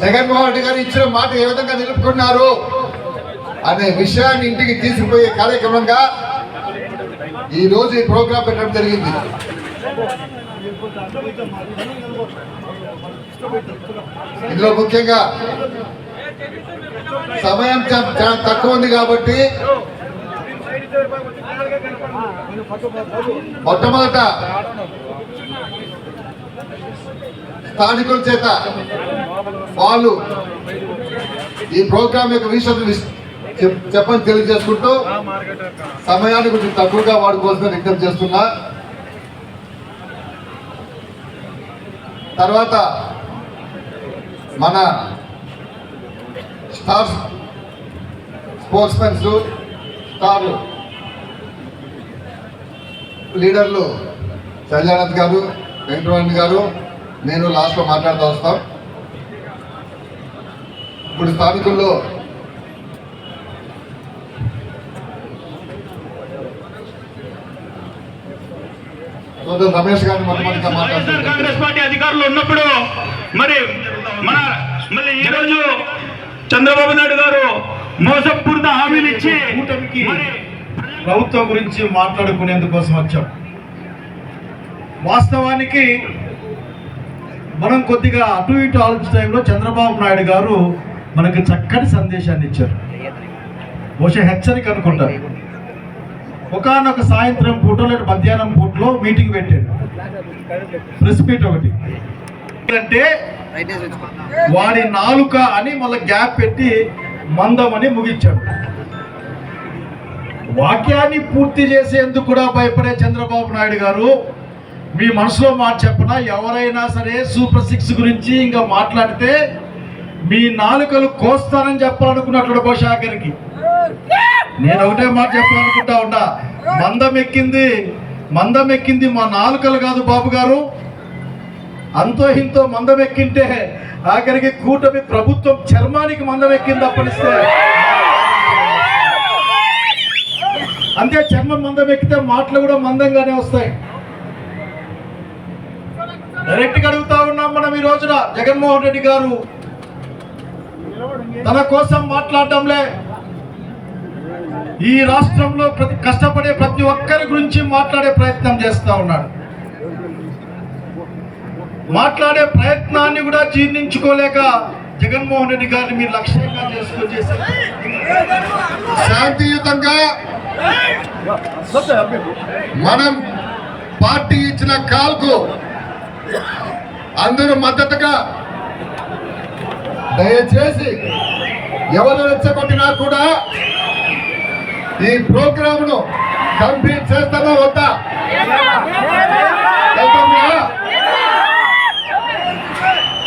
జగన్మోహన్ రెడ్డి గారు ఇచ్చిన మాట ఏ విధంగా నిలుపుకున్నారు అనే విషయాన్ని ఇంటికి తీసుకుపోయే కార్యక్రమంగా ఈ రోజు ఈ ప్రోగ్రాం పెట్టడం జరిగింది. ఇందులో ముఖ్యంగా సమయం చాలా తక్కువ ఉంది కాబట్టి మొట్టమొదట స్థానికుల చేత వాళ్ళు ఈ ప్రోగ్రాం యొక్క విషయం చెప్- చెప్పని తెలియజేసుకుంటూ సమయాన్ని కొంచెం తక్కువగా వాడుకోవాల్సిన విజ్ఞప్తి చేస్తున్నా. తర్వాత మన స్టార్ స్పోర్ట్స్ మెన్స్ స్టార్ లీడర్లు శైలానంద్ గారు వెంకటరమణ గారు నేను లాస్ట్లో మాట్లాడుతూ వస్తాం. ఇప్పుడు స్థానికుల్లో సోదరు రమేష్ గారిని మొట్టమొదటిగా మాట్లాడుతున్నారు కాంగ్రెస్ పార్టీ అధికారులు ఉన్నప్పుడు మరి మన మళ్ళీ ఈ రోజు చంద్రబాబు నాయుడు గారు మోసపూరిత హామీలు ఇచ్చి కూటమికి ప్రభుత్వం గురించి మాట్లాడుకునేందుకోసం వచ్చాం. వాస్తవానికి మనం కొద్దిగా అటు ఇటు ఆలోచించే టైంలో చంద్రబాబు నాయుడు గారు మనకు చక్కటి సందేశాన్ని ఇచ్చారు. బహుశా హెచ్చరిక అనుకుంటారు ఒకనొక సాయంత్రం పూట లేదా మధ్యాహ్నం పూటలో మీటింగ్ పెట్టాడు. ప్రెస్ మీట్ ఒకటి. అంటే వాడి నాలుక అని మళ్ళీ గ్యాప్ పెట్టి మందమని ముగించాడు. వాక్యాన్ని పూర్తి చేసేందుకు కూడా భయపడే చంద్రబాబు నాయుడు గారు మీ మనసులో మాట చెప్పన? ఎవరైనా సరే సూపర్ సిక్స్ గురించి ఇంకా మాట్లాడితే మీ నాలుకలు కోస్తానని చెప్పాలనుకున్నట్లు బహుశా నేను ఒకటే మాట చెప్పాలనుకుంటా ఉన్నా. మందం ఎక్కింది మందం ఎక్కింది మా నాలుకలు కాదు బాబు గారు. అంతో ఇంతో మందం ఎక్కింటే ఆఖరికి కూటమి ప్రభుత్వం చర్మానికి మందం ఎక్కింది అప్పనిస్తే అంతే చర్మం మందం ఎక్కితే మాటలు కూడా మందంగానే వస్తాయి. డైరెక్ట్గా అడుగుతా ఉన్నాం మనం ఈ రోజున జగన్మోహన్ రెడ్డి గారు. తన కోసం మాట్లాడటంలే ఈ రాష్ట్రంలో ప్రతి కష్టపడే ప్రతి ఒక్కరి గురించి మాట్లాడే ప్రయత్నం చేస్తా ఉన్నాడు. మాట్లాడే ప్రయత్నాన్ని కూడా జీర్ణించుకోలేక జగన్మోహన్ రెడ్డి గారిని మీరు లక్ష్యంగా చేసుకొని చేశారు. శాంతియుతంగా మనం పార్టీ ఇచ్చిన కాల్కు అందరూ మద్దతుగా దయచేసి ఎవరు రెచ్చగొట్టినా కూడా ఈ ప్రోగ్రామ్ను కంప్లీట్ చేస్తామా వద్దా?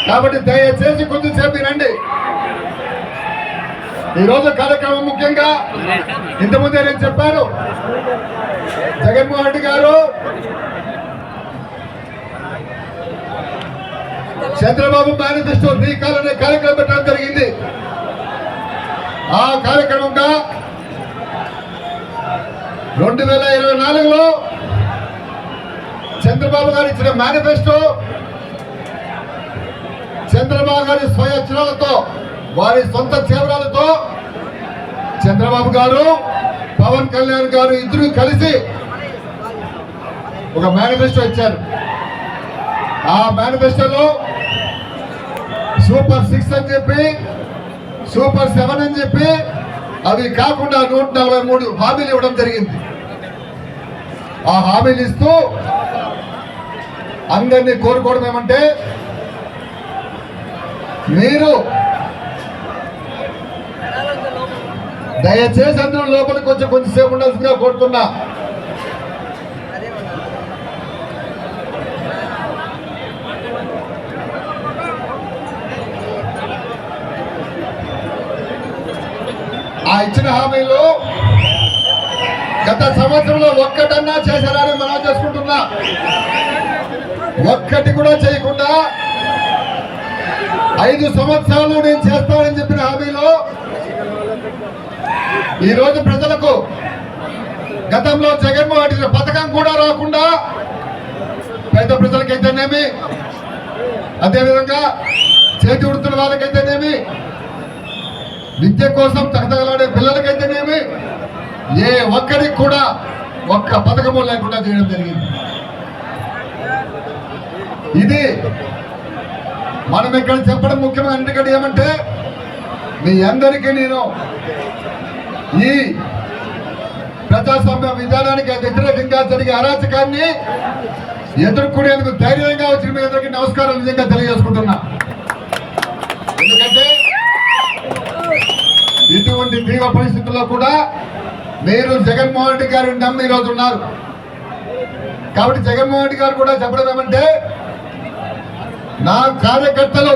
కాబట్టి దయచేసి కొద్దిసేపు రండి ఈరోజు కార్యక్రమం ముఖ్యంగా ఇంతకుముందే నేను చెప్పాను. జగన్మోహన్ రెడ్డి గారు చంద్రబాబు మేనిఫెస్టో రీకాల్ అనే కార్యక్రమం పెట్టడం జరిగింది. ఆ కార్యక్రమంగా రెండు వేల ఇరవై నాలుగులో చంద్రబాబు గారు ఇచ్చిన మేనిఫెస్టో చంద్రబాబు గారి స్వయచనాలతో వారి సొంత చేవరాలతో చంద్రబాబు గారు పవన్ కళ్యాణ్ గారు ఇద్దరు కలిసి ఒక మేనిఫెస్టో ఇచ్చారు. ఆ మేనిఫెస్టోలో సూపర్ సిక్స్ అని చెప్పి సూపర్ సెవెన్ అని చెప్పి అవి కాకుండా నూట నలభై మూడు హామీలు ఇవ్వడం జరిగింది. ఆ హామీలు ఇస్తూ అందరినీ కోరుకోవడం ఏమంటే మీరు దయచేసి అందరూ లోపలికి కొంచెం కొంచెంసేపు ఉండాల్సిందిగా కోరుతున్నా. ఇచ్చిన హామీలు గత సంవత్సరంలో ఒక్కటన్నా చేశారని మనం చేసుకుంటున్నా. ఒక్కటి కూడా చేయకుండా ఐదు సంవత్సరాలు నేను చేస్తానని చెప్పిన హామీలో ఈరోజు ప్రజలకు గతంలో జగన్మోహన్ రెడ్డి పథకం కూడా రాకుండా పేద ప్రజలకైతేనేమి అదేవిధంగా చేతి ఉడుతున్న వాళ్ళకైతేనేమి విద్య కోసం తగతగలాడే పిల్లలకైతేనేమి ఏ ఒక్కరికి కూడా ఒక్క పథకము లేకుండా చేయడం జరిగింది. ఇది మనం ఇక్కడ చెప్పడం ముఖ్యమైన ఎందుకంటే ఏమంటే మీ అందరికీ నేను ఈ ప్రజాస్వామ్య విధానానికి వ్యతిరేకంగా జరిగే అరాచకాన్ని ఎదుర్కొనేందుకు ధైర్యంగా వచ్చిన మీ అందరికీ నమస్కారం నిజంగా తెలియజేసుకుంటున్నా. ఎందుకంటే ఉన్నటువంటి తీవ్ర పరిస్థితుల్లో కూడా మీరు జగన్మోహన్ రెడ్డి గారిని నమ్మి ఈరోజు ఉన్నారు. కాబట్టి జగన్మోహన్ రెడ్డి గారు కూడా చెప్పడం ఏమంటే నా కార్యకర్తలు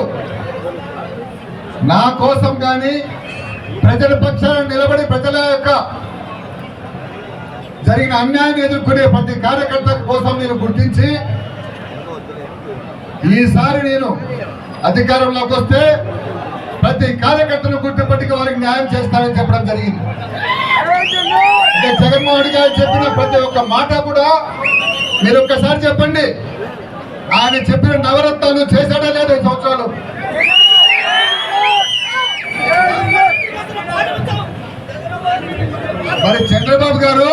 నా కోసం కానీ ప్రజల పక్షాన నిలబడి ప్రజల యొక్క జరిగిన అన్యాయాన్ని ఎదుర్కొనే ప్రతి కార్యకర్త కోసం నేను గుర్తించి ఈసారి నేను అధికారంలోకి వస్తే ప్రతి కార్యకర్తను న్యాయం చేస్తానని చెప్పడం జరిగింది. అంటే జగన్మోహన్ గారు చెప్పిన ప్రతి ఒక్క మాట కూడా మీరు ఒక్కసారి చెప్పండి. ఆయన చెప్పిన నవరత్నాలు చేశాడా లేదా ఈ సంవత్సరాలు. మరి చంద్రబాబు గారు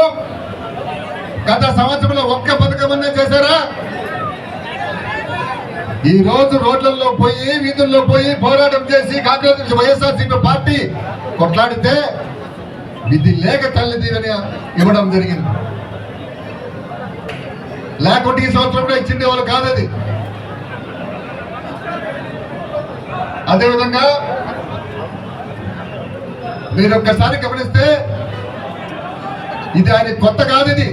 గత సంవత్సరంలో ఒక్క పథకం చేశారా? ఈ రోజు రోడ్లలో పోయి వీధుల్లో పోయి పోరాటం చేసి కాంగ్రెస్ వైఎస్ఆర్సీపీ పార్టీ కొట్లాడితే విధి లేక తల్లి అని ఇవ్వడం జరిగింది. లేకుంటే ఈ సంవత్సరం కూడా ఇచ్చిండే వాళ్ళు కాదు అదేవిధంగా మీరు ఒక్కసారి గమనిస్తే ఇది ఆయన కొత్త కాదు ఇది.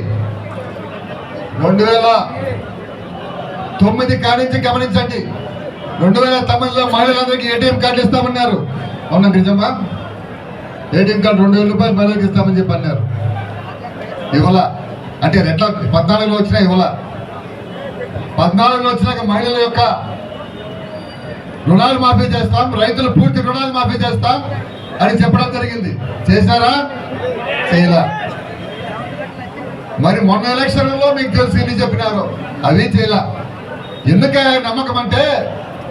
రెండు వేల తొమ్మిది కాడించి గమనించండి. రెండు వేల తొమ్మిదిలో మహిళలందరికీ ఏటీఎం కార్డు ఇస్తామన్నారు. అవునా నిజమా? ఏటీఎం కార్డు రెండు వేల రూపాయలు మహిళలకు ఇస్తామని చెప్పి అన్నారు. ఇవాళ అంటే రెట్ల పద్నాలుగులో వచ్చినా ఇవాళ. పద్నాలుగులో వచ్చినాక మహిళల యొక్క రుణాలు మాఫీ చేస్తాం రైతులు పూర్తి రుణాలు మాఫీ చేస్తాం అని చెప్పడం జరిగింది. చేశారా? చేయలా. మరి మొన్న ఎలక్షన్లో మీకు తెలుసు ఎన్ని చెప్పినారు. అవి చేయలా. ఎందుకే నమ్మకం అంటే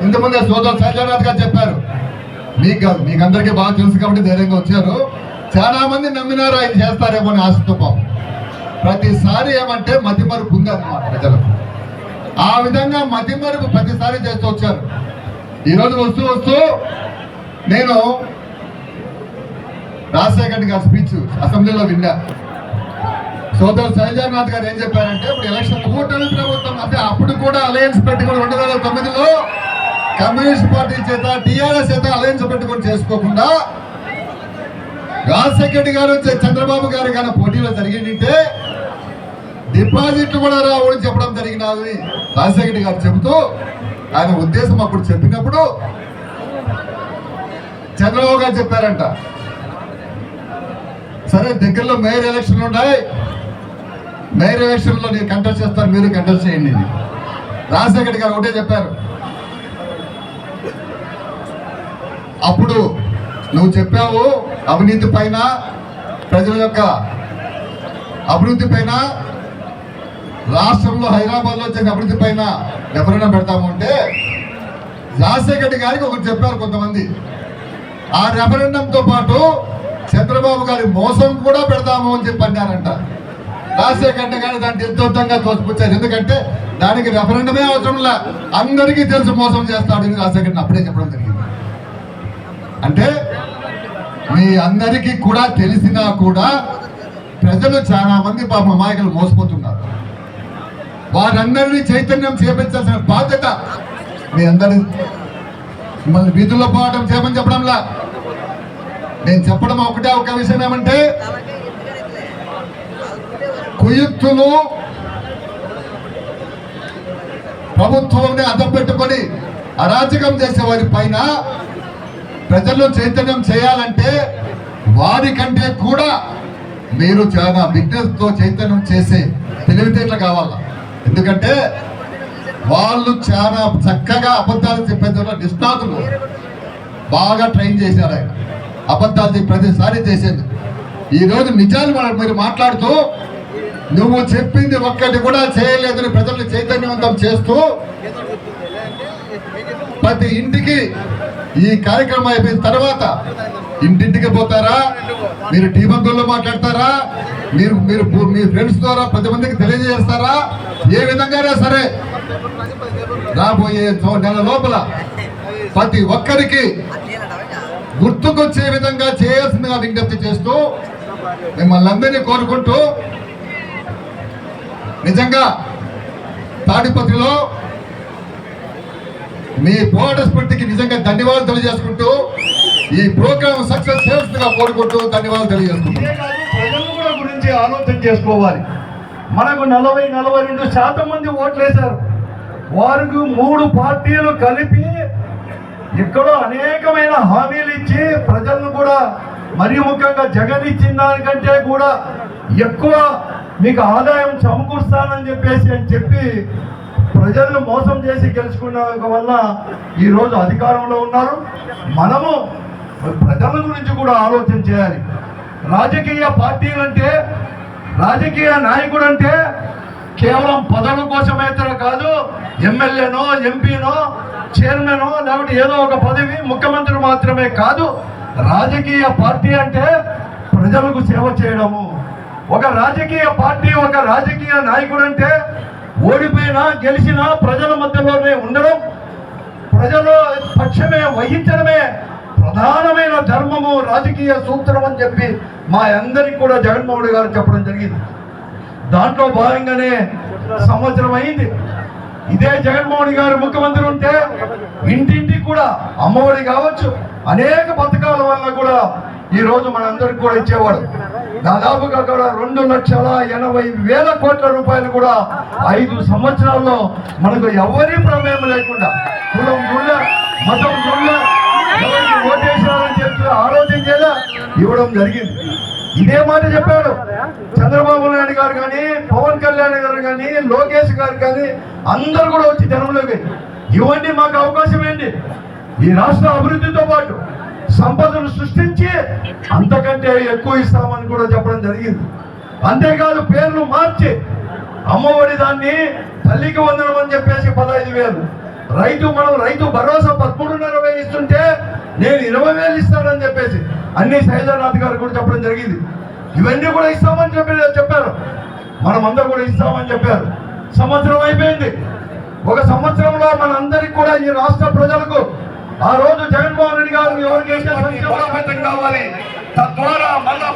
ఇంతకుముందే సోదరు సత్యనాథ్ గారు చెప్పారు. మీకు కాదు మీకు అందరికీ బాగా తెలుసు కాబట్టి ధైర్యంగా వచ్చారు. చాలా మంది నమ్మినారు ఆయన చేస్తారేమో అని ఆశతో పాపం. ప్రతిసారి ఏమంటే మతిమరుపు ఉంది అనమాట ప్రజలకు. ఆ విధంగా మతిమరుపు ప్రతిసారి చేస్తూ వచ్చారు. ఈరోజు వస్తూ వస్తూ నేను రాజశేఖర్ గారి స్పీచ్ అసెంబ్లీలో విన్నా. సోదరు శైలజానాథ్ గారు ఏం చెప్పారంటే ఇప్పుడు ఎలక్షన్ కూటమి ప్రభుత్వం అంటే అప్పుడు కూడా అలయన్స్ పెట్టుకుని రెండు వేల తొమ్మిదిలో కమ్యూనిస్ట్ పార్టీ చేత టీఆర్ఎస్ చేత అలయన్స్ పెట్టుకొని చేసుకోకుండా రాజశేఖర్ గారు చంద్రబాబు గారు కానీ పోటీలో జరిగిందంటే డిపాజిట్లు కూడా రావని చెప్పడం జరిగినది రాజశేఖర్ గారు చెబుతూ ఆయన ఉద్దేశం అప్పుడు చెప్పినప్పుడు చంద్రబాబు గారు చెప్పారంట సరే దగ్గరలో మేయర్ ఎలక్షన్లు ఉన్నాయి మేయర్ ఎలక్షన్లో నేను కంటెస్ట్ చేస్తాను మీరు కంటెస్ట్ చేయండి ఇది. రాజశేఖర్ గారు ఒకటే చెప్పారు. అప్పుడు నువ్వు చెప్పావు అవినీతి పైన ప్రజల యొక్క అభివృద్ధి పైన రాష్ట్రంలో హైదరాబాద్లో అభివృద్ధి పైన ఎవరైనా పెడతాము అంటే రాజశేఖర్ గారికి ఒకటి చెప్పారు కొంతమంది. ఆ రెఫరెండంతో పాటు చంద్రబాబు గారి మోసం కూడా పెడతాము అని చెప్పి అన్నారంట రాజశేఖర్ రెడ్డి గారు దాన్ని ఎంతోత్తంగా తోసిపుచ్చారు. ఎందుకంటే దానికి రెఫరెండమే అవసరం లే. అందరికీ తెలుసు మోసం చేస్తాడు రాజశేఖర్ అప్పుడే చెప్పడం జరిగింది. అంటే మీ అందరికీ కూడా తెలిసినా కూడా ప్రజలు చాలా మంది పాప అమాయకులు మోసపోతున్నారు. వారందరినీ చైతన్యం చేపించాల్సిన బాధ్యత మీ అందరి మిమ్మల్ని వీధుల్లో పోవడం చేయమని చెప్పడంలా నేను చెప్పడం ఒకటే ఒక విషయం ఏమంటే కుయుక్తులు ప్రభుత్వాన్ని అద్దం పెట్టుకొని అరాచకం చేసే వారి పైన ప్రజల్లో చైతన్యం చేయాలంటే వారికంటే కూడా మీరు చాలా బిగ్నెస్తో చైతన్యం చేసే తెలివితేటలు కావాలా. ఎందుకంటే వాళ్ళు చాలా చక్కగా అబద్ధాలు చెప్పేందులో నిష్ణాతులు. బాగా ట్రైన్ చేశారు ఆయన. అబద్ధాలు ప్రతిసారి చేసేందుకు ఈరోజు నిజాలు మీరు మాట్లాడుతూ నువ్వు చెప్పింది ఒక్కటి కూడా చేయలేదని ప్రజల్ని చైతన్యవంతం చేస్తూ ప్రతి ఇంటికి ఈ కార్యక్రమం అయిపోయిన తర్వాత ఇంటింటికి పోతారా? మీరు టీ మాట్లాడతారా? మీరు మీరు మీ ఫ్రెండ్స్ ద్వారా పది మందికి తెలియజేస్తారా? ఏ విధంగానే సరే రాబోయే నెల లోపల ప్రతి ఒక్కరికి గుర్తుకొచ్చే విధంగా చేయాల్సిందిగా విజ్ఞప్తి చేస్తూ మిమ్మల్ని అందరినీ కోరుకుంటూ నిజంగా తాడిపత్రిలో మీ పోరాట స్ఫూర్తికి నిజంగా ధన్యవాదాలు తెలియజేసుకుంటూ ఈ ప్రోగ్రామ్ సక్సెస్ చేస్తుందిగా కోరుకుంటూ ధన్యవాదాలు తెలియజేసుకుంటూ ప్రజలు కూడా గురించి ఆలోచన చేసుకోవాలి. మనకు నలభై నలభై రెండు శాతం మంది ఓట్లేశారు వారికి మూడు పార్టీలు కలిపి ఇక్కడ అనేకమైన హామీలు ఇచ్చి ప్రజలను కూడా మరి ముఖ్యంగా జగన్ ఇచ్చిన దానికంటే కూడా ఎక్కువ మీకు ఆదాయం సమకూరుస్తానని చెప్పేసి అని చెప్పి ప్రజలను మోసం చేసి గెలుచుకున్న వల్ల ఈరోజు అధికారంలో ఉన్నారు. మనము ప్రజల గురించి కూడా ఆలోచన చేయాలి. రాజకీయ పార్టీలంటే రాజకీయ నాయకుడు అంటే కేవలం పదవుల కోసమైతే కాదు ఎమ్మెల్యేనో ఎంపీనో చైర్మనో లేకపోతే ఏదో ఒక పదవి ముఖ్యమంత్రి మాత్రమే కాదు రాజకీయ పార్టీ అంటే ప్రజలకు సేవ చేయడము. ఒక రాజకీయ పార్టీ ఒక రాజకీయ నాయకుడు అంటే ఓడిపోయినా గెలిచినా ప్రజల మధ్యలోనే ఉండడం ప్రజల పక్షమే వహించడమే ప్రధానమైన ధర్మము రాజకీయ సూత్రం అని చెప్పి మా అందరికి కూడా జగన్మోహన్ గారు చెప్పడం జరిగింది. దాంట్లో భాగంగానే సంవత్సరం అయింది. ఇదే జగన్మోహన్ గారు ముఖ్యమంత్రి ఉంటే ఇంటింటికి కూడా అమ్మఒడి కావచ్చు అనేక పథకాల వల్ల కూడా ఈ రోజు మనందరికి కూడా ఇచ్చేవాడు. దాదాపుగా కూడా రెండు లక్షల ఎనభై వేల కోట్ల రూపాయలు కూడా ఐదు సంవత్సరాల్లో మనకు ఎవరి ప్రమేయం లేకుండా కులం గుళ్ళ మతం గుళ్ళ ఎవరికి ఓటేసారని చెప్పి ఆలోచన చేయాల? ఇవ్వడం జరిగింది. ఇదే మాట చెప్పాడు. చంద్రబాబు నాయుడు గారు కానీ పవన్ కళ్యాణ్ గారు కానీ లోకేష్ గారు కానీ అందరు కూడా వచ్చి జనంలోకి ఇవ్వండి మాకు అవకాశం ఏంటి? ఈ రాష్ట్ర అభివృద్ధితో పాటు సంపదను సృష్టించి అంతకంటే ఎక్కువ ఇస్తామని కూడా చెప్పడం జరిగింది. అంతేకాదు పేర్లు మార్చి అమ్మఒడి దాన్ని తల్లికి వందడం అని చెప్పేసి పదహైదు వేలు. రైతు మనం రైతు భరోసా పదమూడున్నర వేలు ఇస్తుంటే నేను ఇరవై వేలు ఇస్తానని చెప్పేసి అన్ని సైదానాథ్ గారు కూడా చెప్పడం జరిగింది. ఇవన్నీ కూడా ఇస్తామని చెప్పి చెప్పారు. మనమంతా కూడా ఇస్తామని చెప్పారు. సంవత్సరం అయిపోయింది. ఒక సంవత్సరంలో మనందరికి కూడా ఈ రాష్ట్ర ప్రజలకు ఆ రోజు జగన్మోహన్ రెడ్డి గారు ఎవరికైతే సంక్షేమం కావాలి. తద్వారా మళ్ళా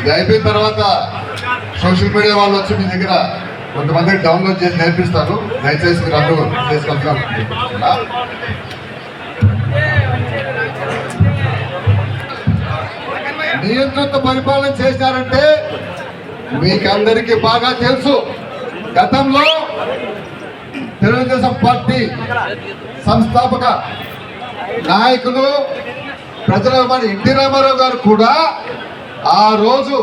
ఇది అయిపోయిన తర్వాత సోషల్ మీడియా వాళ్ళు వచ్చి మీ దగ్గర కొంతమందికి డౌన్లోడ్ చేసి నేర్పిస్తారు. దయచేసి మీరు అందరూ చేసుకుంటున్నారు నియంత్రిత పరిపాలన చేశారంటే మీకందరికీ బాగా తెలుసు. గతంలో తెలుగుదేశం పార్టీ సంస్థాపక నాయకులు ప్రజల మన ఎన్టీ రామారావు గారు కూడా ఆ రోజు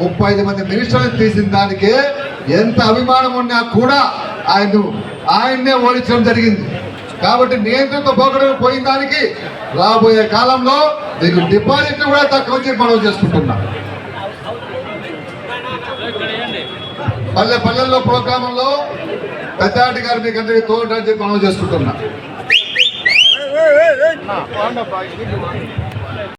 ముప్పై ఐదు మంది మినిస్టర్లు తీసిన దానికి ఎంత అభిమానం ఉన్నా కూడా ఆయన ఆయన్నే ఓడించడం జరిగింది. కాబట్టి నియంత్రిత పోకడం పోయిన దానికి రాబోయే కాలంలో మీకు డిపాజిట్ కూడా తక్కువ చెప్పి మనం చేసుకుంటున్నాం. పల్లె పల్లెల్లో ప్రోగ్రామంలో పెద్దాటి గారు మీకు అందరికీ తోడు అని చెప్పి మనం చేసుకుంటున్నాం.